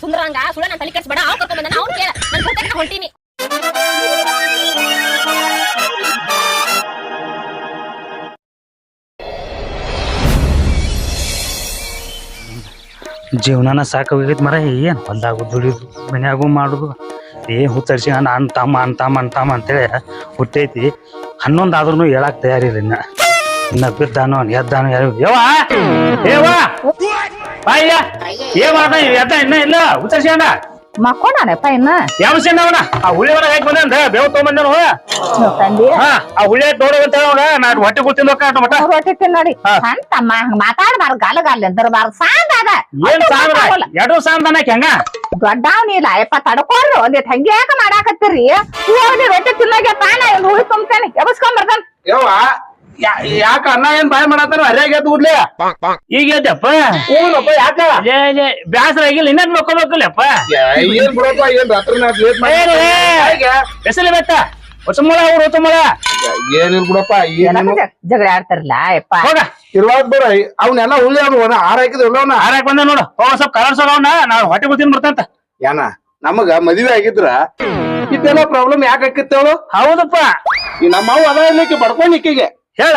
ಸುಂದರಂಗ ಸುಳ್ಳ ನಾನು ಮರ, ಏನು ಹೊಲ್ದಾಗು ದುಡಿದು, ಮನ್ಯಾಗೂ ಮಾಡುದು. ಏ, ಹುಚ್ಚರ್ಸಿ, ನಾನು ಅನ್ ತಮ್ಮ ಅನ್ ತಮ್ಮ ಅಂತೇಳಿ ಹುಟ್ಟೈತಿ. ಹನ್ನೊಂದು ಆದ್ರೂ ಹೇಳಕ್ ತಯಾರಿ ಇನ್ನ. ಇನ್ನ ಬಿದ್ದಾನು ಎದ್ದಾನು ಯವ್ವ? ಏವ ಬಾಯ್ಯ ಏ ಮಾಡ್ದ ಎದ್ದ ಇನ್ನ ಇಲ್ಲ? ಅಣ್ಣ ಮಕ್ಕೊಂಡಾನಪ್ಪ ಇನ್ನ? ಯಾವ ಸಿಣ್ಣ ಅವನ? ಆ ಹುಳಿ ಹೊರಗೆ ಹಾಕಿ ಬಂದ ಬೇವ್ ತೊಗೊಂಬಂದನು ತಂದಿ. ಹಾ ಆ ಹುಳಿ ಹಾಕಿ ಅವನ ನಾನು ಹೊಟ್ಟೆ ಹೋಗ್ಕ ಮಟ ರೊಟ್ಟಿ ತಿನ್ ನೋಡಿ. ಹಾ. ಸಣ್ಣ ಹಂಗ ಮಾತಾಡ್ಬಾರ್ದು ಗಾಲ ಗಾಲ ಎಂದರ್ಬಾರ್ದು ಸಾಂದ ಅದ. ಏನ್ ಸಾವಿರ ಎರಡು ಸಾವಿರ ಹೆಂಗ? ದೊಡ್ಡವನಿಲ್ಲ ಅಯ್ಯಪ್ಪ ತಡ್ಕೊಂಡ್ರು ಒಂದಿಟ್ ತಂಗಿ ಯಾಕೆ ಮಾಡಾಕತ್ತೀರಿ? ಹೋಗಿ ರೊಟ್ಟಿ ತಿನ್ನೋಗೆ ತಾನ ಹುಳಿ ತುಂಬ್ತೇನೆ. ಎಬಸ್ಕೊಂಡ್ ಬರ್ತಾನೆ. ಯವ್ವ? ಯಾಕ ಅನ್ನ ಏನ್ ಬಾಯ್ ಮಾಡತ್ತಾರ? ಹರಿಯಾಗ ಎದ್ದು ಬಿಡ್ಲಿ ಈಗ ಎದ್ದಪ್ಪ. ಯಾಕೆ? ಯಾಕ ಬ್ಯಾಸರ ಆಗಿಲ್ಲ ಇನ್ನೇನ್ ಮಕ್ಕೋಬೇಕಲ್ಲಪ್ಪ ಏನ್ ಬಿಡಪ್ಪ ಏನ್ ರಾತ್ರಿ ಲೇಟ್ ಮಾಡಿ ಹೆಸರು ಬೇಕ ಹೊಸಮಳ ಅವ್ರು ಹೊಸಮಳ. ಏನಿಲ್ಲ ಬಿಡಪ್ಪ ಏನೇನು ಏನಕ್ಕ ಜಗಳ ಆಡ್ತಾರಲ್ಲ ಯಪ್ಪ. ಹೋಗ. ಇರುವಾಗ ಬಿಡ ಅವನ್ನೆಲ್ಲ ಹುಳಿ ಅದು ಆರ ಹಾಕಿದ್ರಲ್ಲ ಅವ್ನ. ಆರಾಕ್ ಬಂದ ನೋಡು. ಹೋಗ ಸ್ವಲ್ಪ ಕಲರ್ಸೋಣ ಅವ್ನ ನಾವು ಹೊಟ್ಟೆ ಕೂತಿನ ಬರ್ತಂತ ಏನ ನಮಗ ಮದ್ವೆ ಆಗಿದ್ರ ಇದೆಲ್ಲ ಪ್ರಾಬ್ಲಮ್ ಯಾಕೆ ಆಕಿತ್ತು ಹೌದಪ್ಪ. ಈ ನಮ್ಮ ಅವ್ವ ಅದ ಇಲ್ಲಿಕ್ಕೆ ಬಡ್ಕೊಂಡ್ ಇಕ್ಕಿಗೆ. ಹೇಳ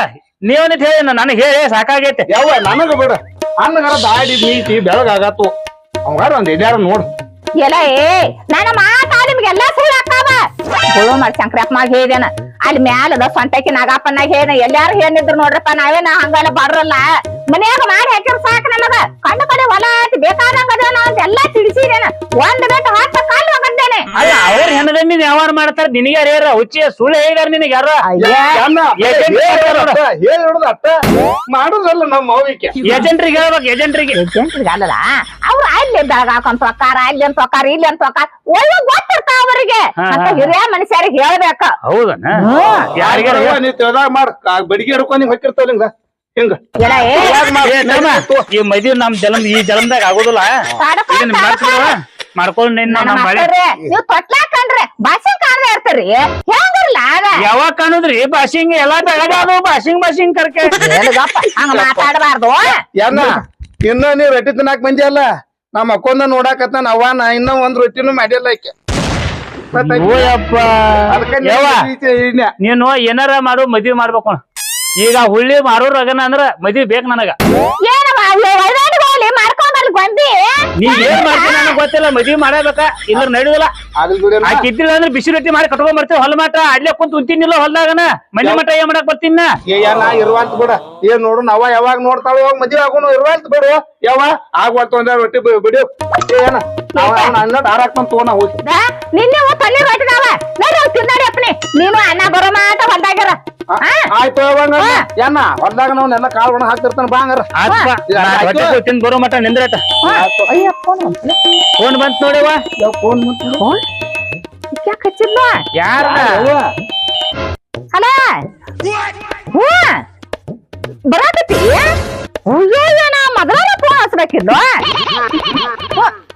ನೀವನಿತ್ ಹೇಳಿ ನನಗೆ ಹೇಳಿ ಸಾಕಾಗೈತೆ. ಯವ್ವ ನನಗ ಬಿಡ. ಅನ್ನಗಾರ ದಾಡಿ ನೀತಿ ಬೆಳಗಾಗತ್ತು. ಅವಾರ ಒಂದ್ ಇದ್ಯಾರ ನೋಡ್. ಎಲ್ಲ ಏ ನನ್ನ ಮಾತಾ ನಿಮ್ಗೆಲ್ಲ ಸುಳ್ಳು ಹಾಕಾವ ಸುಳ್ಳು ಮಾಡಿ ಶಂಕರಪ್ಪನಾಗ ಹೇಳಿದೇನ ಅಲ್ಲಿ ಮ್ಯಾಲದ ಸೊಂಟಕ್ಕೆ ನಾಗಪ್ಪನಾಗ ಹೇಳ ಎಲ್ಲಾರು ಏನಿದ್ರು ನೋಡ್ರಪ್ಪ ನಾವೇನ ಹಂಗಲ್ಲ ಬಡ್ರಲ್ಲ. ಮನ್ಯಾಗ ಮಾಡಿ ಹಾಕಿರ ಸಾಕು ನನಗ. ಕಣ್ಣು ಕಡೆ ಹೊಲ ಐತಿ ಬೇಕಾದಂಗ ಅಂತ ಎಲ್ಲಾ ತಿಳಿಸಿದೇನ. ಒಂದ್ ಬಿಟ್ಟು ಹತ್ತ ಕಾಲು ಹೋಗದ್ದೇನೆ ಅಲ್ಲ ಅವ್ರ ಹೆಣ್ಣದಂಡಿ ವ್ಯವಹಾರ ಮಾಡ್ತಾರ ನಿನಗೆ ಯಾರ ಹುಚ್ಚಿ ಸುಳ್ಳು ಹೇಳಿದಾರ ನಿನಗೆ ಯಾರ ಹೇಳಿ ಹಿಡ್ದ ಅಟ್ಟ ಮಾಡುದಲ್ಲ ನಮ್ಮ ಅವ್ವಿಕೆ ಏಜೆಂಟ್ರಿಗೆ ಹೇಳ್ಬೇಕು ಏಜೆಂಟ್ರಿಗೆ ಅಲ್ಲಲ್ಲ ಅವ್ರು ಅಲ್ಲಿ ಬೆಳಗ ಹಾಕೊಂಡ್ ಪ್ರಕಾರ ಅಲ್ಲಿ ಒಂದ್ ಪ್ರಕಾರ ಇಲ್ಲಿ ಒಂದ್ ಪ್ರಕಾರ. ಒಳ್ಳೆ ಗೊತ್ತಿರ್ತಾವ ಅವರಿಗೆ. ಹಾ, ಅಂತ ಹಾ. ಹಿರಿಯ ಮನುಷ್ಯರಿಗೆ ಹೇಳ್ಬೇಕ. ಹೌದನ. ಯಾರಿಗಾರ ನೀ ತಿಳ್ದಾಗ ಮಾಡ್ ಆ ಬಡಿಗೆ ಹಿಡ್ಕೊಂಡ್ ಹಿಂಗ್ ಹೊಕ್ಕಿರ್ತಾವಲ್ಲ ಹಿಂಗ. ಹಿಂಗ. ಎಲ್ಲ ಏ ಏ, ತಮ್ಮ, ಈ ಮದ್ವಿ ನಮ್ ಜಲಮ್ ಈ ಜಲಮ್ದಾಗ ಆಗೋದಿಲ್ಲ. ತಡ್ಕೊ, ಇದನ್ನ ಮಾಡ್ತೀವ ಮಾಡ್ಕೊಂಡು ನಿನ್ನ ನನ್ನ ನಮ್ ಬಳಿ ಮಕ್ಕಳ್ರೆ, ನೀವ್ ತೊಟ್ಲಾಕಂಡ್ರೆ ಭಾಷೆ ಕಾಣದೇ ಇರ್ತೀರಿ. ಹೆಂಗಿರ್ಲ ಅದ ಯಾವಾಗ ಕಾಣುದ್ರಿ? ಬಾಸಿಂಗ್ ಎಲ್ಲಾ ಬೆಳಗ ಅದು ಬಾಸಿಂಗ್ ಬಾಸಿಂಗ್ ಕರ್ಕೆ ಹಂಗ ಮಾತಾಡಬಾರ್ದು. ಏನ ಇನ್ನ ನೀವ್ ರೊಟ್ಟಿ ತಿನ್ನಾಕ್ ಬಂದಿ ಅಲ್ಲ ನಮ್ಮ ಅಕ್ಕೊಂದ ನೋಡಾಕತ್ತ ಅವ್ವ ನಾ ಇನ್ನ ಒಂದ್ ರೊಟ್ಟಿನೂ ಮಾಡಿಲ್ಲ ಆಕೆ. ಓಯಪ್ಪ. ಅದಕ್ಕ ಯವ್ವ. ನೀನ್ ನೀನು ಏನಾರ ಮಾಡು ಮದ್ವಿ ಮಾಡ್ಬೇಕು. ಅಣ್ಣ. ಈಗ ಹುಳ್ಳಿ ಮಾರೋರ್ ಅಗನ ಅಂದ್ರ ಮದ್ವಿ ಬೇಕು ನನಗ. ಬಂದಿ ನೀ ಏನ್ ಮಾಡ್ತೀನಿ ನನಗ್ ಗೊತ್ತಿಲ್ಲ ಮದ್ವಿ ಮಾಡಬೇಕ ಇದ್ರ ನಡೆಯುದಿಲ್ಲ. ಆ ಇದ್ದಿಲ್ಲ ಅಂದ್ರೆ ಬಿಸಿ ರೊಟ್ಟಿ ಮಾಡಿ ಕಟ್ಕೊಂಡ್ ಬರ್ತೀವಿ ಹೊಲ ಮಾಟ ಅಲ್ಲೇ ಕುಂತ ಉಂತಿನಿಲ್ಲ ಹೊಲ್ದಾಗನ? ಮನೆ ಮಠ ಏನ್ ಮಾಡಕ್ ಬರ್ತೀನ ಇರುವಂತ ಬಿಡ. ಏನ್ ನೋಡು ನಾವ ಯಾವಾಗ ನೋಡ್ತಾಳ ಹೋಗ್ ಮದ್ವೆ ಆಗೋನು ಇರುವಂತ ಬಿಡು. ಯಾವ ಆಗ್ವಲ್ತು ಒಂದ ರೊಟ್ಟಿ ಬಿಡು. ಏನ ನಾವ ಅನ್ನ ಹಾರಾಕ್ಕೊಂಡ್ ತಗೋಣ ಹೋಗಿ. ನಿನ್ನೆ ಒಂದ್ ಪನ್ನೀರ್ ಹೊಟ್ಟಿದಾವ ನೋಡಿ ತಿನ್ನಾಡಿ ಅಪ್ಪನಿ ನೀನು ಅನ್ನ ಬರೋ ಮಾತ ಹೊಲ್ದಾಗ್ಯಾರ? ಆಯ್ತು ಏನ ಹೊಲ್ದಾಗ ನಾವ್ ಕಾಳು ಒಣ ಹಾಕ್ತಿರ್ತಾನ ಬಾ. ಹಂಗಾರ ಹೊಟ್ಟೆ ತಿಂದ್ ಬರೋ ಮಟ್ಟ ನಿಂದ್ರಟ ಫೋನ್ ಬಂತ್ ನೋಡಿವ ಫೋನ್ ಯಾಕೆ ಹಚ್ಚಿದ್ಲ? ಯಾರ ಅಲ್ಲ ಹ್ಞೂ. ಬರಾಕತ್ತಿ? ನಾ ಫೋನ್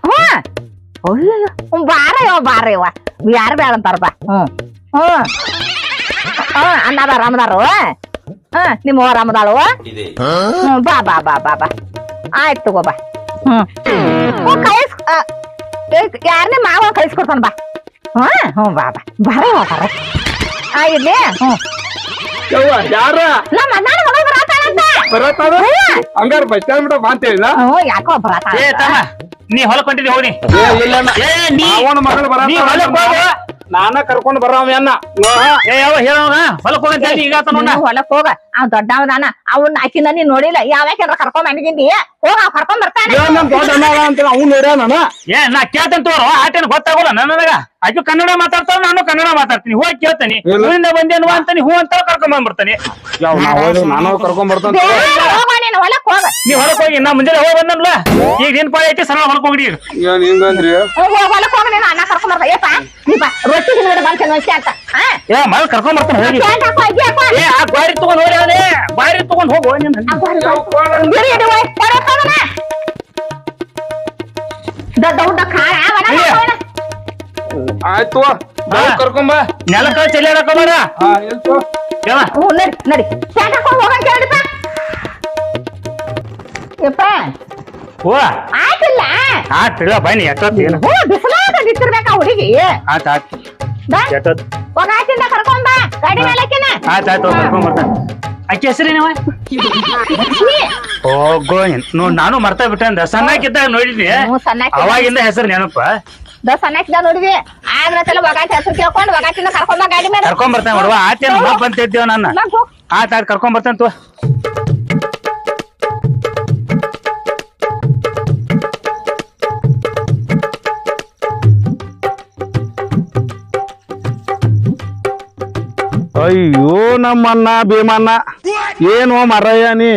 ಹ್ಞೂ. ಅಯ್ಯೋ ಬಾರ ಯವ ಬಾರ ಯವ ಯಾರು ಬೇಡ ಅಂತಾರ ಬಾ ಹ್ಞೂ. ಹ್ಞೂ. ಹ್ಞೂ ಅನ್ನದ ಆರಾಮದಾರು ಹ್ಞೂ ನಿಮ್ಮ ಆರಾಮದಾಳು ಹ್ಞೂ ಬಾ ಬಾ ಬಾ ಬಾ ಬಾ. ಆಯ್ತು ತಗೋ ಬಾ. ಹ್ಞೂ ಹ್ಞೂ ಕಳಿಸ್ ಯಾರನ್ನೇ ಮಾವ ಕಳಿಸ್ಕೊಡ್ತಾನ ಬಾ. ಹಾ ಹ್ಞೂ ಬಾ ಬಾ. ಬರ ಬರ. ಬಾರ ಆ ಇಡ್ಲಿ ಹ್ಞೂ ಯವ್ವ ಯಾರ? ನಮ್ಮ ಅಣ್ಣನ ಮಗ ಬರತಾನಂತ ಬರತ್ತಾರ ಹಂಗಾರ ಬಸ್ ಸ್ಟ್ಯಾಂಡ್ ಬಿಡ ಬಾ ಅಂತ ಹೇಳಿಲ್ಲ ಹ್ಞೂ ಯಾಕೋ ಬರತಾನ ಏ ತಮ್ಮ ನೀ ಹೊಲಕ್ ಹೊಂಟಿದಿ ಹೋಗಿ ಏ ಇಲ್ಲ ಅಣ್ಣ. ಏ ನೀ ಅವನ ಮಗಳು ನೀ ಹೊಲಕ್ ಹೋಗು. ನಾನ ಕರ್ಕೊಂಡ್ ಬರವ ಅನ್ನ ಏ ಯಾವ ಹೇಳೋಣ ಹೊಲಕ್ ಹೋಗಂತ ಹೇಳಿ ಈಗ ಆತ ನೋಡ ಹೊಲಕ್ ಹೋಗ. ಅವ್ ದೊಡ್ಡವದಾನ ಅವ್ನ ಆಕಿನ ನೀನ್ ನೋಡಿಲ್ಲ. ಯಾವ್ಯಾಕೆಂದ್ರ ಕರ್ಕೊಂಡ್ ಬಂದಿದ್ದೀನಿ ಹೋಗ ಅವ್ ಕರ್ಕೊಂಡ್ ಬರ್ತಾನೆ. ನಮ್ ದೊಡ್ಡ ಅಣ್ಣ ಅದ ಅಂತ ಅವ್ನು ನೋಡ್ಯ ನಾನು? ಏ ನಾ ಕೇಳ್ತೇನೆ ತೋರು. ಆಟೇನ್ ಗೊತ್ತಾಗೋಲ್ಲ ನನಗ. ಆಕೆ ಕನ್ನಡ ಮಾತಾಡ್ತಾವ ನಾನು ಕನ್ನಡ ಮಾತಾಡ್ತೀನಿ. ಹೋಗಿ ಕೇಳ್ತೀನಿ. ಇಲ್ಲ. ಊರಿಂದ ಬಂದೇನು ಅಂತಾನೆ ಹೂ ಅಂತ ಕರ್ಕೊಂಡ್ ಬಂದ್ಬಿಡ್ತಾನೆ. ಯಾವ ನಾವು ನಾನು ಕರ್ಕೊಂಡ್ ಬರ್ತಾನ ಬೇಗ ಹೋಗ ನೀನು ಹೊಲಕ್ ಹೋಗ. ನೀವ್ ಹೊಲಕ್ ಹೋಗಿ ನಾ ಮುಂಜಾನೆ ಹೋಗಿ ಬಂದನ್ಲ ಈಗ ಏನ್ ಪಾಯ ಐತಿ ಸಣ್ಣ ಹೊಲಕ್ ಹೋಗ್ರಿ ಈಗ. ಏನ್ ಹಿಂಗಂದ್ರಿ ಹೋಗ್ ಹೋಗ್ ಹೊಲಕ್ ಹೋಗ ನೀನು ಅನ್ನ ಕರ್ಕೊಂಡ್ ಬರ್ತಾ ಏಪ ನೀ ಬಾ ರೊಟ್ಟಿ ತಿನ್ಬಿಡ ಬಂತ ನೋಡ್ತಿ ಅಂತ. ಹಾ ಏ ಮಲ್ ಕರ್ಕೊಂಡ್ ಬರ್ತಾನೆ ಹೋಗಿ. ಪ್ಯಾಂಟ್ ಹಾಕೋ ಅಜ್ಜಿ ಹಾಕೋ ಏ ಆ ಗಾಡಿ ತಗೊಂಡ್ ಹೋಗಿ ಅವನೇ ಬಾರಿ ತಗೊಂಡ್ ಹೋಗು ನೀನ್. ಬಿಡಿ ಇಡಿ ಹೋಯ್. ದೊಡ್ಡ ಖಾರ. ಆಯ್ತು ಕರ್ಕೊಂಬ ಬಾ? ನೆಲಕ್ಕ ಚೆಲ್ಲಿ ಹಾಕೋಬೇಡ ಹಾ ಎಲ್ತು ಯಾವ ಹ್ಞೂ ನಡಿ ನಡಿ. ಪ್ಯಾಂಟ್ ಹಾಕೊಂಡ್ ಹೋಗ ಹೋ ಆಯ್ತಿಲ್ಲ. ಆತ್ ಇಳ ಬನ್ನಿ ಎಷ್ಟೊತ್ತು ಏನು? ಹ್ಞೂ ಬಿಸಿಲಾಗ ನಿಂತಿರ್ಬೇಕ ಹುಡುಗಿ. ಆತ್ ಆತ್. ಬಾ. ಎಷ್ಟೊತ್ತು? ಹೋಗಾತಿಂದ ಕರ್ಕೊಂಡ್ ಬಾ. ಗಾಡಿ ಮೇಲಕ್ಕಿನ. ಆತ್ ಆಯ್ತು ಕರ್ಕೊಂಡ್ ಬರ್ತಾನೆ. ಆಕೆ ಹೆಸರಿ ನೀವು ಹೋಗೋ ನೋಡ್ ನಾನು ಮರ್ತಾ ಬಿಟ್ಟೆ ಸಣ್ಣಕ್ಕಿದ್ದಾಗ ನೋಡಿದ್ನಿ. ಅವಾಗಿಂದ ಹೆಸರು ನೆನಪ. ದ ಸಣ್ಣಾಕಿದ ನೋಡಿದ್ವಿ. ಆದ್ರತೆಲ್ಲ ಒಗಾಟಿ ಹೆಸರು ಕೇಳ್ಕೊಂಡು ಒಗಾಟಿಂದ ಕರ್ಕೊಂಡ್ ಬಾ ಗಾಡಿ ಮೇಲೆ. ಕರ್ಕೊಂಡ್ ಬರ್ತಾನೆ ನೋಡುವ ಆತೇನು ಮಾ ಬಂತಿದ್ದೇವ ನನ್ನ. ಮಗ್ ಹೋಗ್. ಆತ್ ಆತ್ ಕರ್ಕೊಂಡ್ ಬರ್ತಾನೆ ತೋ ಅಯ್ಯೋ ನಮ್ಮಣ್ಣ ಭೀಮಣ್ಣ ಏನು ಮರಯ್ಯ ನೀ?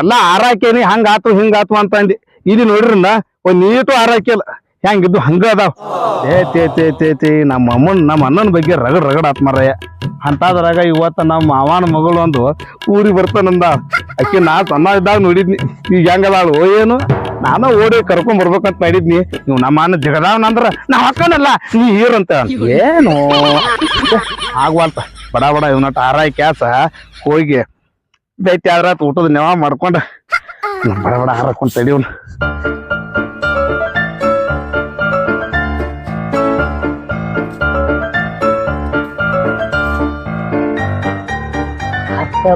ಎಲ್ಲ ಆರಾಕೇನಿ ಹಂಗಾತು ಆತು, ಹಿಂಗ ಆತು ಅಂತಂದಿ. ಇಲ್ಲಿ ನೋಡ್ರಿಂದ ಒಂದ್ ನೀಟು ಆರಾಕಿಲ್ಲ ಹೆಂಗಿದ್ದು ಹಂಗ ಅದಾವ. ಏ, ತೇ ತೇ ತೇ ನಮ್ಮ ಅಮ್ಮನ್, ನಮ್ಮ ಅಣ್ಣನ ಬಗ್ಗೆ ರಗಡ್ ರಗಡ್ ಆತ್ ಮರಯ್ಯ ಅಂತಾದ್ರಾಗ ಇವತ್ತ ನಮ್ಮ ಮಾವನ ಮಗಳು ಒಂದು ಊರಿಗೆ ಬರ್ತಾನಂದ. ಅಕ್ಕಿ ನಾ ಸಣ್ಣ ಇದ್ದಾಗ ನೋಡಿದ್ನಿ. ಈಗ ಹೆಂಗದಾಳು ಏನು? ನಾನು ಓಡಿ ಕರ್ಕೊಂಡ್ ಬರ್ಬೇಕಂತ ಮಾಡಿದ್ನಿ. ನೀವು ನಮ್ಮ ಅಣ್ಣ ಜಗದಾವನಂದ್ರ ನಾ ಹಾಕನಲ್ಲ ನೀ ಹೀರಂತ ಏನು? ಆಗ್ವಾಲ್ತ ಬಡ ಬಡ ಇವನಟ ಆರಾಯ್ ಕ್ಯಾಸ, ಹೋಗಿ ದೈತ್ಯ ಆದ್ರ ಊಟದ ನೆವ ಮಾಡ್ಕೊಂಡ. ಬಡ ಬಡ ಹಾರಕೊಂಡ್ ತಡಿವನು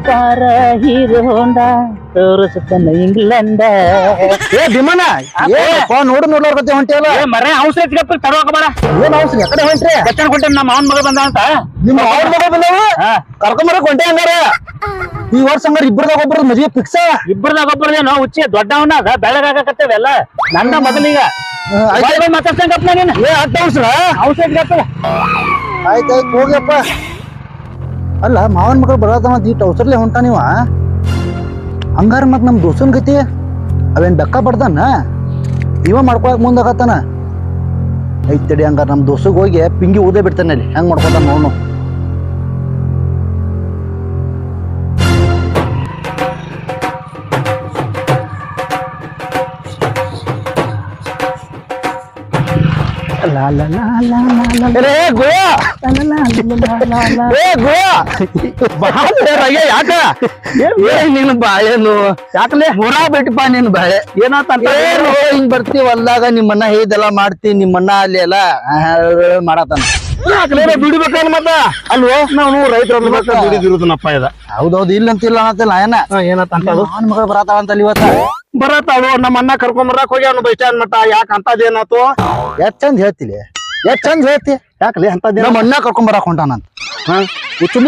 ಬಾರ ಹೀರೋ ತೋರಿಸುತ್ತಾನ. ಏ ಭೀಮನ ಏನಪ್ಪ ನೋಡು ನೋಡ್ಲಾರ್ಕತ್ತೆ ಹೊಂಟಿಯಲ್ಲ ಏ ಮರೆ ಬರ. ಏನ್ ಅವಸರ ಎಕಡೆ ಹೊಂಟ್ರಿ? ನಮ್ಮ ಅವನ ಮಗ ಬಂದ ಅಂತ. ನಿಮ್ಮ ಮಗ ಬಂದವ? ಹಾ. ಬರ ಹಂಗಾರ? ಈ ವರ್ಷ ಹಂಗಾರ ಇಬ್ಬರದಾಗ ಒಬ್ಬರ ಮದ್ವೆ ಫಿಕ್ಸ್ ಇಬ್ಬರದಾಗ ದೊಡ್ಡವನಾಗ ಬೆಳಗಾಕತ್ತೇವೆಲ್ಲ ನಂದ ಮೊದಲೀಗ. ಮಾತಾಡ್ಸಂಗಪ್ಪ ನೀನು. ಏ ಅವಸರ ಆಯ್ತಾಯ್ತು ಹೋಗ್ಯಪ್ಪ. ಅಲ್ಲ ಮಾವನ್ ಮಗಳು ಬರತಾನ ಈ ಅವಸರ್ಲೆ ಹೊಂಟ ನೀವ? ಹಂಗಾರ ಮತ್ತೆ ನಮ್ಮ ದೋಸ್ತನ್ ಗತಿ ಅವೇನ್ ಬೆಕ್ಕ ಬಡ್ದಾನ? ಇವ ಮಾಡ್ಕೊಳಕ್ ಮುಂದಾಗತ್ತಾನ? ಐತ್ ತಡಿ ಹಂಗಾರ ನಮ್ಮ ದೋಸ್ತಗ್ ಹೋಗಿ ಪಿಂಗಿ ಊದೇ ಬಿಡ್ತಾನೆ ಅಲ್ಲಿ. ಹೆಂಗೆ ಮಾಡ್ಕೊತಾನ ನೋಡ್ನು ಯಾಕ? ಏ ನಿನ್ ಬಾಳೆನು ಯಾಕಲೆ? ಮುರಾ ಬಿಟ್ಟಪ್ಪ ನಿನ್ ಬಾಳೆ ಏನಾತಂತ ಏನು ಹಿಂಗ್ ಬರ್ತೀವಿ ಹೊಲ್ದಾಗ ನಿಮ್ಮನ್ನ ಹೇದೆಲ್ಲ ಮಾಡ್ತೀನಿ ನಿಮ್ಮನ್ನ ಅಲ್ಲಿ ಎಲ್ಲ ಮಾಡತಾನ ಯಾಕಲೇ ದುಡಿಬೇಕಲ್ಲ ಮತ್ತ? ಅಲ್ವೋ? ನಾವು ರೈತರ ದುಡಿದಿರುದನಪ್ಪ ಇದ ಹೌದೌದು ಇಲ್ಲ ಅಂತಿಲ್ಲ ಅನ್ನತ್ತಿಲ್ಲ ಏನ ಏನಂತ ಅಂತ ಮಾವನ್ ಮಗಳು ಬರತಾಳ ಅಂತಲ್ಲ ಇವತ್ತ. ಬರತ್ತಾಳು ನಮ್ಮ ಅಣ್ಣ ಕರ್ಕೊಂಡ್ ಬರಕ್ ಹೋಗ್ಯಾನ ಬಸ್ ಸ್ಟ್ಯಾಂಡ್ ಮಟ್ಟ ಯಾಕ ಅಂತದೇನಾತು ಎಷ್ಟ್ ಚಂದ ಹೇಳ್ತಿಲಿ? ಎಷ್ಟ್ ಚಂದ ಹೇಳ್ತಿ? ಯಾಕಲಿ ಅಂತದೇನ ನಮ್ಮ ಅಣ್ಣ ಕರ್ಕೊಂಡ್ ಬರಾಕ್ ಹೊಂಟಾನಂತ ಹುಚ್ಚು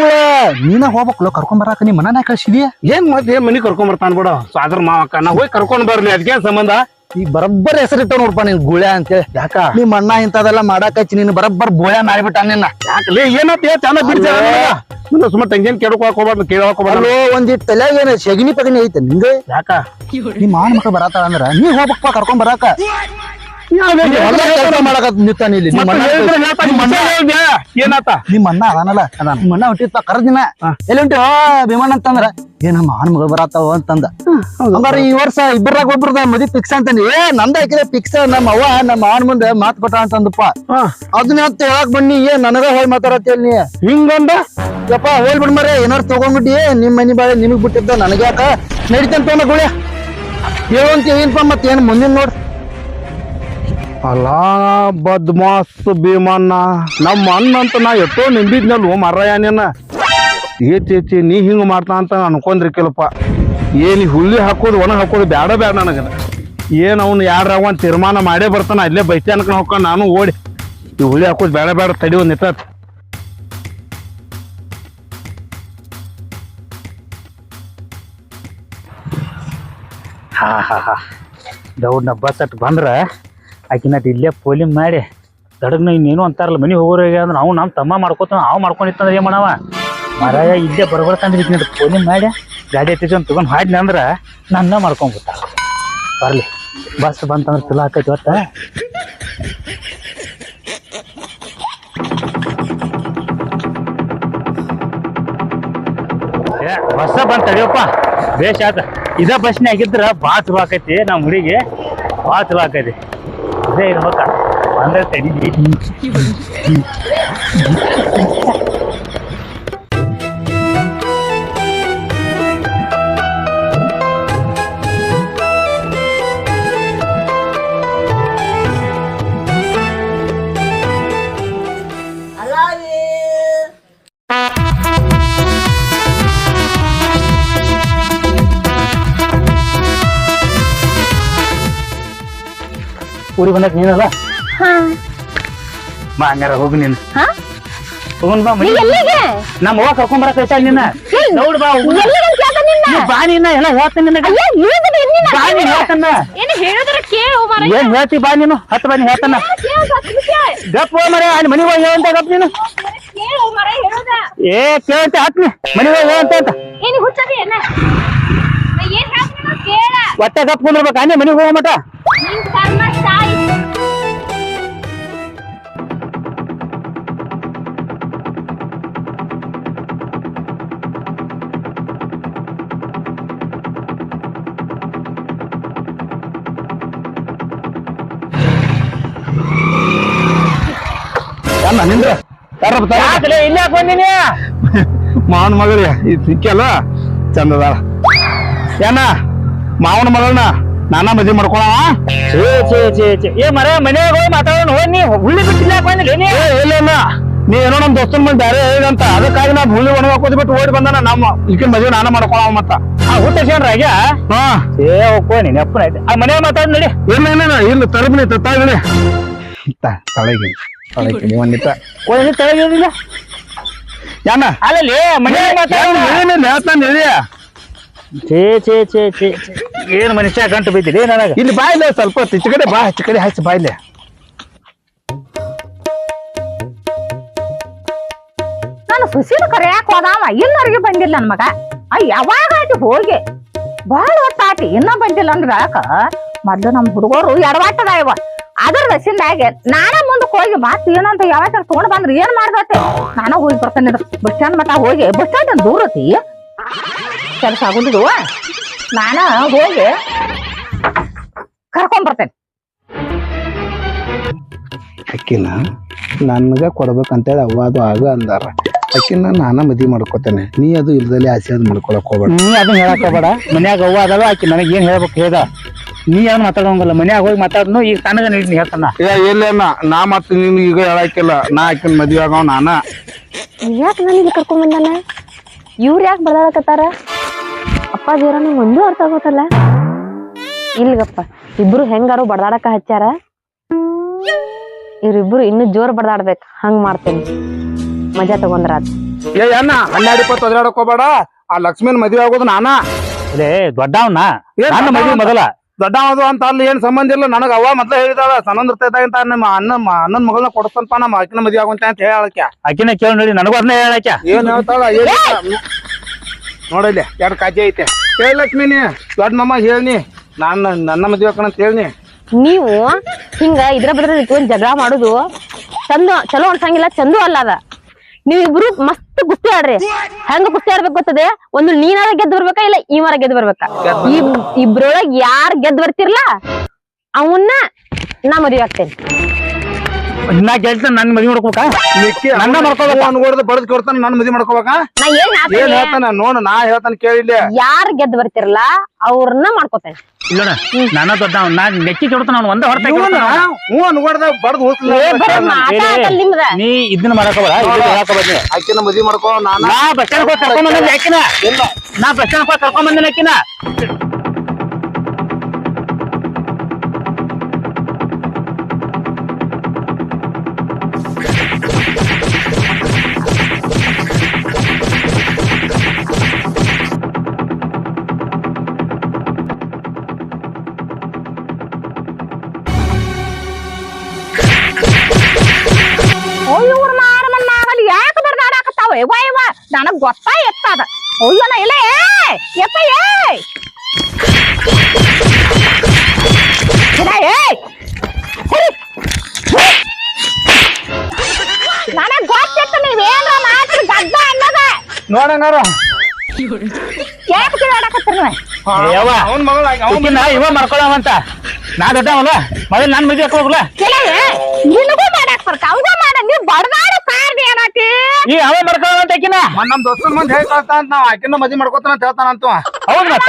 ನೀನ ಹೋಗ್ಬೇಕಲ್ಲ ಕರ್ಕೊಂಡ್ ಬರಾಕ ನಿಮ್ಮ ಅಣ್ಣನ ಕಳ್ಸಿದ್ಯಾ ಏನ್ ಮತ್ತೆ ಏನ್ ಮನಿ ಕರ್ಕೊಂಡ್ ಬರ್ತಾನ ಬಿಡ. ಸಾದ್ರ ಮಾವಕ್ಕ ನಾ ಹೋಗಿ ಕರ್ಕೊಂಡ್ ಬರ್ಲಿ ಅದಕ್ಕೆ ಸಂಬಂಧ? ಈಗ ಬರಬ್ಬರ್ ಹೆಸರಿಟ್ಟ ನೋಡ್ಪ ನೀನ್ ಗುಳ್ಯ ಅಂತೇಳಿ ಯಾಕ? ನಿಮ್ಮ ಅಣ್ಣ ಇಂಥದೆಲ್ಲ ಮಾಡಾಕ ಹಚ್ಚಿ ನೀನ್ ಬರಬ್ಬರ್ ಬೋಯ ಮಾಡಿಬಿಟ್ಟ ನಿನ್ನ. ಯಾಕಲೆ ಏನತ್ತ ಚಂದ ಸುಮ್ಮನೆ ಸುಮ್ಮ ತಂಗೇನ್ ಕೆಡಕೋಕ್ ಹೋಗ್ಬಾರ್ದು ಕೇಳಕ್ ಹೋಗ್ಬಾರ್ದು. ಒಂದಿಟ್ ತಲೆಯಾಗ ಏನ ಸೆಗಣಿ ಪಗಿನಿ ಐತೆ ನಿಂಗೆ? ಯಾಕ? ನಿಮ್ಮ ಮಾವನ ಮಕ್ಳು ಬರತಾಳ ಅಂದ್ರ ನೀ ಹೋಗ್ಬೇಕಪ್ಪ ಕರ್ಕೊಂಡ್ ಬರಾಕ. ನಿಮ್ಮ ಮತ್ತೆ ನಿಮ್ಮ. ಏನಾತ? ನಿಮ್ಮ ಅಣ್ಣ ಅದಾನಲ್ಲ? ನಿಮ್ಮ ಅಣ್ಣ ಹೊಂಟಿತ್ತ ಕರ್ದಿನ ಎಲ್ಲಿ ಹೊಂಟಿ ಭೀಮಣ್ಣ ಅಂತಂದ್ರ. ಏ ನಮ್ಮ ಮಾವನ ಮಗಳು ಬರತಾವ ಅಂತಂದ ಹಂಗಾರ ಈ ವರ್ಷ ಇಬ್ಬರಾಗ ಒಬ್ರದ ಮದಿ ಫಿಕ್ಸ್ ಅಂತಾನೆ ಏ ನಂದ ಹಾಕಿದೆ ಫಿಕ್ಸ್ ನಮ್ಮ ಅವ್ವ ನಮ್ಮ ಮಾವನ ಮುಂದೆ ಮಾತು ಕೊಟ್ಟ ಅಂತಂದಪ್ಪ. ಅದನ್ನ ಅಂತ ಹೇಳಕ್ ಬನ್ನಿ. ಏ ನನಗ ಹೋಗಿ ಮಾತಾಡತ್ತೇಳಿ ನೀ. ಹಿಂಗಂದ? ಯಪ್ಪ ಹೋಲ್ ಬಿಡ್ ಮರೆ ಏನಾರು ತಗೊಂಡ್ಬಿಟ್ಟಿ ನಿಮ್ ಮನಿ ಬಾಳೆ ನಿಮಗ್ ಬಿಟ್ಟಿದ್ದ ನನಗ್ಯಾಕ? ನಡಿತಂತ ಗುಳ್ಯ. ಹೇಳುವಂತ ಏನಪ್ಪ ಮತ್ತೇನ್ ಮುಂದಿನ ನೋಡ್. ಅಲ್ಲ ಬದ್ಮಾಸ್ ಭೀಮಣ್ಣ. ನಮ್ಮ ಅಣ್ಣಂತ ನಾ ಎಷ್ಟೋ ನಿಂಬಿದ್ನಲ್ವ ಮರ್ರಯ್ಯನೇನ ಏಚೇಚಿ ಏಚಿ ನೀ ಹಿಂಗೆ ಮಾಡ್ತಾ ಅಂತ ಅನ್ಕೊಂಡ್ರಿಕಿಲ್ಲಪ್ಪ ಏನ್ ಈ ಹುಲ್ಲಿ ಹಾಕೋದು, ಒಣ ಹಾಕೋದು ಬೇಡ ಬೇಡ ನನಗ ಏನು ಅವ್ನು ಯಾರ ಒಂದು ತೀರ್ಮಾನ ಮಾಡೇ ಬರ್ತಾನ, ಅಲ್ಲೇ ಬೈತಿ ಅನ್ಕೊಂಡ್ ಹೋಗ್ಕೊಂಡು ನಾನು ಓಡಿ. ಈ ಹುಳಿ ಹಾಕೋದು ಬೇಡ ಬೇಡ ತಡಿ ಒಂದು ನಿತ್ತ. ಹಾ ಹಾ ಹಾ. ದೌಡ್ನ ಬಸ್ ಅಟ್ ಬಂದ್ರ ಆಕಿನಟ್ ಇಲ್ಲೇ ಪೋಲಿ ಮಾಡಿ ದಡಗ್ನ ಇನ್ನೇನು ಅಂತಾರಲ್ಲ ಮನಿ ಹೋಗೋರಿಗೆ ಅಂದ್ರೆ ನಾವು ನಮ್ಮ ತಮ್ಮ ಮಾಡ್ಕೋತಾನ ಅವ್ ಮಾಡ್ಕೊಂಡಿತ್ತಂದ್ರೆ ಏನ್ ಮಾಡವ ಮರಾಯ ಇಲ್ಲೇ ಬರ್ಬರ್ತಂದ್ರೆ ಈಕಿನಟ್ ಪೋಲಿ ಮಾಡಿ ಗಾಡಿ ಎತ್ತಿಸ್ಕೊಂಡ್ ತಗೊಂಡ್ ಹಾಡ್ನಿ ಅಂದ್ರೆ ನನ್ನ ಮಾಡ್ಕೊಂಡ್ಬಿಟ್ಟ ಬರ್ಲಿ ಬಸ್ ಬಂತಂದ್ರೆ ಚಲೋ ಆಕೈತಿ ಇವತ್ತ ಏ, ಬಸ್ಸ ಬಂತ ಅಡಿಯಪ್ಪ ಬೇಷ್ ಆತ. ಇದ ಬಸ್ನೇ ಆಗಿದ್ರ ಭಾಳ ಚಲೋ ಆಕೈತಿ ನಮ್ಮ ಹುಡುಗಿ ಭಾಳ ಚಲೋ ಆಕೈತಿ. ಇದೇ ಇರ್ಬೇಕ ಅಂದ್ರೆ ತಡಿ ಊರಿಗೆ ಬಂದಕ್ ನೀನಲ್ಲ? ಹಾ. ಬಾ ಹಂಗಾರ ಹೋಗು ನೀನು. ಹಾ? ಹೋಗೋಣ ಬಾ ನೀ ಮನಿ ಎಲ್ಲಿಗೆ? ನಮ್ಮ ಅವ್ವ ಕರ್ಕೊಂಡ್ ಬರಕ್ ನಿನ್ನ. ನೋಡ್ ಬಾ ಹೋಗುಣ. ಎಲ್ಲಿಗೆ ಅಂತ ಕೇಳ್ದೆ ನಿನ್ನ? ನೀ ಬಾ ನೀನ ಎಲ್ಲ ಹೇಳ್ತೀನಿ ನಿನಗೆ. ಅಯ್ಯ ಹೇಳಿದ್ರೆ ಎಲ್ಲಿನ ಬಾ ನೀನ್ ಹೇಳ್ತಾನ. ಏನು ಹೇಳಿದ್ರೆ ಕೇಳು ಮರ ಏನ್ ಹೇಳ್ತಿ ಬಾ ನೀನು ಹತ್ತು ಬಾ ನೀ ಹೇಳ್ತಾನ. ಗಪ್ ಹೋಗ್ ಮರೆ ಅಲ್ಲಿ ಮನೆಗೆ ಹೋಗಿ ಹೇಳಂತ ಗಪ್ ನೀನು. ಕೇಳು ಮರ ಹೇಳೋದ. ಏ ಕೇಳಂತೆ ಹತ್ನಿ ಮನೆಗೆ ಹೋಗಿ ಹೇಳಂತ ಅಂತ ಏನು ಹುಚ್ಚದಿ ಏನ? ನಾ ಏನ್ ಹೇಳ್ತೀನಿ ಕೇಳ. ಒಟ್ಟೆ ಗಪ್ ಕುಂದ್ರಬೇಕು? ಮನಿ ಮನಿಗೆ ಹೋಗೋ ಮಟ ನಿನ್ ಕರ್ಮ ಯಾಕಲೆ ಇಲ್ಲಿ ಯಾಕೆ ಬಂದಿನಿ ಮಾವನ ಮಗಳ ಇದು ಸಿಕ್ಕಲ್ಲ ಚಂದದಾಳ. ಏನ? ಮಾವನ ಮಗಳನ್ನ ನಾನ ಮದ್ವೆ ಮಾಡ್ಕೊಳವ? ಛೇ ಛೇ ಛೇ ಛೇ. ಏ ಮರ ಮನ್ಯಾಗ ಹೋಗಿ ಮಾತಾಡೋಣ ಹೋಗಿ ನೀ. ಹುಳ್ಳಿ ಬಿಟ್ಟಿಲ್ಲ ಯಾಕೆ ಬಂದಿಲ್ಲ ನೀ? ಏ ಇಲ್ಲ ಇಲ್ಲ. ನೀ ಏನೋ ನಮ್ ದೋಸ್ತನ ಮುಂದೆ ಬೇರೆ ಹೇಳಿದಂತ. ಅದಕ್ಕಾಗಿ ನಾ ಹುಳಿ ಒಣ ಹಾಕೋದ್ ಬಿಟ್ಟು ಓಡಿ ಬಂದಾನ. ನಮ್ಮ ಇಕ್ಕಿನ ಮದ್ವೆ ನಾನ ಮಾಡ್ಕೊಳವ ಮತ್ತ. ಆ ಹುಟ್ಟ ಸೇನ್ರ ಆಗ್ಯಾ ಹಾ. ಏ ಹೋಗ್ಕೋ ನೀನ್ ಅಪ್ಪನ ಐತೆ ಆ ಮನ್ಯಾಗ ಮಾತಾಡ್ ನಡಿ. ಏನೇನ ಇಲ್ಲ ಇಲ್ಲ ತಾಯಿ ತತ್ತಾಗಿನಿ ತಳಗಿ ತಳಗಿ ಒಂದಿಟ್ಟ ಒಂದ್ ತೆಳಗಿಲ್ಲ ಯಾನ? ಅಲ್ಲಲ್ಲಿ ಮನ್ಯಾಗ ಮಾತಾಡೋಣ. ಏನಿಲ್ಲ ಹೇಳ್ತಾನೆ ಹೇಳಿ ಛೇ ಛೇ ಛೇ ಛೇ ಛೇ. ಏನ್ ಮನುಷ್ಯ ಗಂಟು ಬಿದ್ದಿರಿ ನನಗ? ಇಲ್ಲಿ ಬಾಯಿಲ್ಲ ಸ್ವಲ್ಪ ಹೆಚ್ಚು ಕಡೆ ಬಾ ಹೆಚ್ಚು ಕಡೆ ಹಚ್ಚಿ ಬಾಯಿಲೆ. ನಾನು ಕರೆ ಯಾಕೆ ಹೋದಾವ? ಇನ್ನವರೆಗೆ ಬಂದಿಲ್ಲ ನನ್ ಮಗ. ಆ ಯಾವಾಗ ಆಯ್ತು ಹೋಗಿ ಬಹಳ ಹೊತ್ತಾತಿ ಇನ್ನ ಬಂದಿಲ್ಲ ಅಂದ್ರೆ ಮೊದ್ಲು ನಮ್ ಹುಡುಗರು ಎಡವಾಟದ ಇವ ಅದ್ರ ರಸಿಂದಾಗೆ ನಾನ ಹೋಗಿ ಮತ್ತೆ ಏನಂತ ಯಾವಾಗ ತಗೊಂಡ್ ಬಂದ್ರ ಏನ್ ಮಾಡ್ದತ್ತೆ? ನಾನ ಹೋಗಿ ಬರ್ತೇನೆ ಬಸ್ ಸ್ಟ್ಯಾಂಡ್ ಮಟ್ಟ ಹೋಗಿ. ಬಸ್ ಸ್ಟ್ಯಾಂಡ್ ದೂರ ಐತಿ? ಕೆಲಸ ಆಗುದಿದು ನಾನ ಹೋಗಿ ಕರ್ಕೊಂಡ್ ಬರ್ತೇನೆ. ಅಕ್ಕಿನ ನನ್ಗ ಕೊಡ್ಬೇಕಂತೇಳಿ ಅವ್ವ ಅದು ಆಗ ಅಂದಾರ. ಅಕ್ಕಿನ ನಾನ ಮದಿ ಮಾಡ್ಕೋತೇನೆ. ನೀ ಅದು ಇಲ್ದಲ್ಲಿ ಆಸೆ ಅದು ಮಾಡ್ಕೊಳಕ್ ಹೋಗ್ಬೇಡ. ನೀ ಅದನ್ನ ಹೇಳಕ್ ಹೋಗ್ಬೇಡ. ಮನ್ಯಾಗ ಅವ್ವ ಅದಾವ ಆಕಿ ನನಗೆ ಏನ್ ಹೇಳ್ಬೇಕು ಹೇಳ್ದ ನೀ ಯಾರು ಮಾತಾಡೋಂಗಲ್ಲ ಮನ್ಯಾಗ ಹೋಗಿ ಮಾತಾಡ್ನು ಈಗ ತನಗ ನೀ ಹೇಳ್ತಾನ. ಏ ಇಲ್ಲ ನಾ ಮತ್ತೆ ನೀನು ಈಗ ಹೇಳಕ್ಕಿಲ್ಲ ನಾ ಆಕಿನ ಮದ್ವೆ ಆಗವ ನಾನ. ಯಾಕೆ ನಾನು ಇಲ್ಲಿ ಕರ್ಕೊಂಡ್ ಬಂದಾನ? ಇವ್ರು ಯಾಕೆ ಬಡದಾಡಕತ್ತಾರ ಅಪ್ಪ ಜೀರ ನಂಗೆ ಒಂದು ಅರ್ಥ ಆಗೋತಲ್ಲ. ಇಲ್ಗಪ್ಪ ಇಬ್ರು ಹೆಂಗಾರು ಬಡದಾಡಕ ಹಚ್ಚಾರ ಇವ್ರಿಬ್ರು ಇನ್ನು ಜೋರ್ ಬಡದಾಡ್ಬೇಕು ಹಂಗ್ ಮಾಡ್ತೇನೆ. ಮಜಾ ತಗೊಂಡ್ರ ಆತ್. ಏ ಅಣ್ಣ ಹನ್ನೆರಡು ಇಪ್ಪತ್ತು ಹೋಗ್ಬೇಡ. ಆ ಲಕ್ಷ್ಮೀನ್ ಮದ್ವೆ ಆಗೋದು ನಾನ? ಇಲ್ಲೇ ದೊಡ್ಡವನ? ಏನ್ ನನ್ನ ಮದ್ವಿ? ಮೊದಲ. ದೊಡ್ಡವದು ಅಂತ ಅಲ್ಲಿ ಏನ್ ಸಂಬಂಧ ಇಲ್ಲ. ನನಗ ಅವ ಮೊದ್ಲೇ ಹೇಳಿದಾಳ ಸಣ್ಣಂದ್ ಇರ್ತೈತಾಗಂತ ನಮ್ಮ ಅಣ್ಣ ಅಣ್ಣನ ಮಗಳನ್ನ ಕೊಡಸ್ತಂತ ನಮ್ಮ ಆಕಿನ ಮದ್ವೆ ಆಗುವಂತ ಅಂತ ಹೇಳಕ್ಕೆ ಆಕಿನ ಕೇಳ ನೋಡಿ ನನಗೂ ಅದನ್ನ ಹೇಳಕ್ಕೆ ಏನ್ ಹೇಳ್ತಾಳ ನೋಡಲ್ಲಿ ಎರಡು ಕಾಜಿ ಐತೆ. ಹೇಳ ಲಕ್ಷ್ಮಿನಿ ದೊಡ್ಡ ಮಮ್ಮ ಹೇಳ್ನಿ ನಾನ್ ನನ್ನ ಮದ್ವೆ ಹಾಕೋಣ ಅಂತ ಹೇಳ್ನಿ. ನೀವು ಹಿಂಗ ಇದ್ರ ಬದ್ರ ಜಗಳ ಮಾಡುದು ಚಂದ ಚಲೋ ಅನ್ಸಂಗಿಲ್ಲ ಚಂದು ಅಲ್ಲ ಅದ. ನೀವಿಬ್ರು ಮಸ್ತ್ ಕುಸ್ತಿ ಆಡ್ರಿ. ಹೆಂಗ ಕುಸ್ತಿ ಆಡ್ಬೇಕು ಗೊತ್ತದೆ? ಒಂದು ನೀನಾರ ಗೆದ್ದು ಬರ್ಬೇಕಾ ಇಲ್ಲ ಇವರ ಗೆದ್ದು ಬರ್ಬೇಕಾ? ಇಬ್- ಇಬ್ರೊಳಗ್ ಯಾರ್ ಗೆದ್ದು ಬರ್ತಿರ್ಲ? ಅವನ್ನ ನಾ ಮದ್ವೆ ಆಗ್ತೇನೆ. ನಾ ಗೆಲ್ತ ನನ್ನ ಮದ್ವಿ ಮಾಡ್ಕೋಬೇಕಾ? ನನ್ನ ಮಾಡ್ಕೋಬೇಕ? ಅನ್ಕೊಡ್ದು ಬಡದ್ ಕೊಡ್ತಾನ ನನ್ನ ಮದ್ವೆ ಮಾಡ್ಕೋಬೇಕ? ನಾ ಏನ್ ಹೇಳ್ತಾನ ನೋಡು ನಾ ಹೇಳ್ತಾನ ಕೇಳಿಲ್ಲ. ಯಾರ್ ಗೆದ್ದು ಬರ್ತಿರಲ್ಲ ಅವ್ರನ್ನ ಮಾಡ್ಕೋತೇನೆ. ಇಲ್ಲಣ್ಣ ನನ್ನ ದೊಡ್ಡ ನಾ ನೆಕ್ಕಿ ಕೆಡ್ತಾನ ಅವ್ನು ಒಂದೇ ಹೊರತ ಹ್ಞೂ ಅನ್ಕೊಡ್ದ ಬಡದ್ ಏ, ಬರೀ ಮಾತ ನೀ ಇದನ್ನ ಮಾಡಕ ಬೇಡ ಇದನ್ನ ಹೇಳಕ ಬಂದಿ ಆಕಿನ ಮದುವೆ ಮಾಡ್ಕೋ ನಾ ನಾ ಬಸ್ ಸ್ಟ್ಯಾಂಡ್ ಹೋಗಿ ಕರ್ಕೊಂಡ್ ಬಂದಿನಿ ಆಕಿನ ನಾ ಬಸ್ ಸ್ಟ್ಯಾಂಡ್ ಹೋಗಿ ಕರ್ಕೊಂಡ್ ಬಂದಿನಿ ಆಕಿನ ಗೊತ್ತಾ ಎತ್ತದ ಅಯ್ಯೋನ ಇಲ್ಲ ಏ ಎತ್ತ. ನನಗ್ ಗೊತ್ತಿತ್ತು ನೀವೇನ್ರ ಮಾತ್ರ ಗದ್ದ ಅನ್ನೋದ. ನೋಡಂಗಾರ ಯಾಕೆ ತಿರುಗಾಡಕತ್ತೀರಿ ನೀವು. ಯವ್ವ ಅವನ್ ಮಗಳ ಆಕಿನ ಇವ ಮಾಡ್ಕೊಳವಂತ ನಾ ದೊಡ್ಡವಲ್ಲ ಮೊದಲು ನನ್ನ ಮದ್ವೆ ಹಾಕೋಗ್ಲ ಇಲ್ಲ ಏ, ನಿನಗೂ ಮಾಡಕ್ ಬರ್ಕ ಅವಂಗ ಮಾಡ ನೀವ್ ಈ ಅವ ಮಾಡ್ಕೊಳ್ಳೋ ಅಂತ ಆಕಿನ? ನಮ್ಮ ದೋಸ್ತನ ಮುಂದೆ ಹೇಳಿ ಕಳ್ತಾ ಅಂತ ನಾವ್ ಆಕಿನ ಮದಿ ಮಾಡ್ಕೋತಾನ ಅಂತ ಹೇಳ್ತಾನಂತು ಹೌದ್ ಮತ್ತ?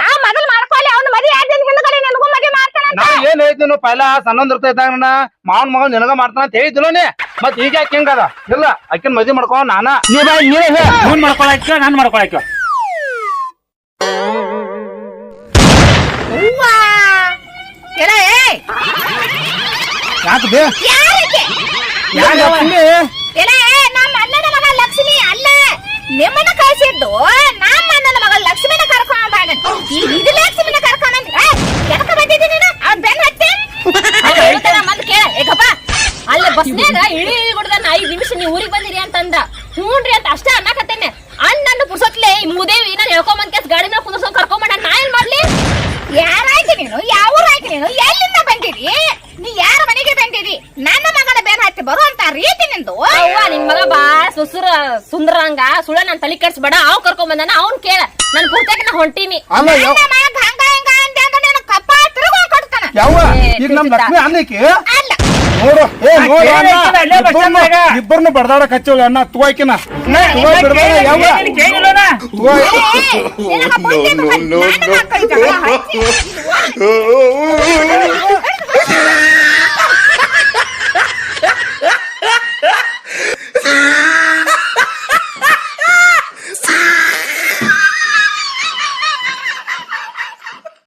ಆ ಮೊದಲು ಮಾಡ್ಕೊಳ್ಳಿ ಅವ್ನ ಮದಿ ಎರಡ್ ದಿನ ಹಿಂದಗಡೆ ನನಗೂ ಮದಿ ಮಾಡ್ತಾನ ನಾ ಏನು ಹೇಳ್ತೀನಿ ಪೈಲ ಸಣ್ಣಂದ್ ಇರ್ತಾ ಇದ್ದಾಗ ಮಾವನ್ ಮಗನ್ ನಿನಗ ಮಾಡ್ತಾನ ಅಂತ ಹೇಳಿದ್ಲು ನೀ. ಮತ್ ಈಗ ಯಾಕೆ ಹಿಂಗದ ಇಲ್ಲ ಆಕಿನ ಮದಿ ಮಾಡ್ಕೊ ನಾನ. ನೀವ ನೀನ್ ಮಾಡ್ಕೊಳಕ ನಾನ್ ಮಾಡ್ಕೊಳಕ ಯಾಕೆ ಬೇ? ನಿಮ್ಮನ್ನ ಕಳಿಸಿದ್ದು ನಮ್ಮ ಅಣ್ಣನ ಮಗಳ ಲಕ್ಷ್ಮಿನ ತಲೆ ಕೆಡ್ಸ್ಬೇಡ ಅವ್ ಕರ್ಕೊಂಡ್ ಬಂದಾನ ಅವ್ನ್ ಕೇಳ. ನನ್ ಪೂರ್ತಿಯಾಗಿ ನಾ ಹೊಂಟೀನಿ. ಅಲ್ಲ ಯಾವ ಅಣ್ಣ ಇಬ್ಬರನ್ನು ಅಣ್ಣ ಯಾವ?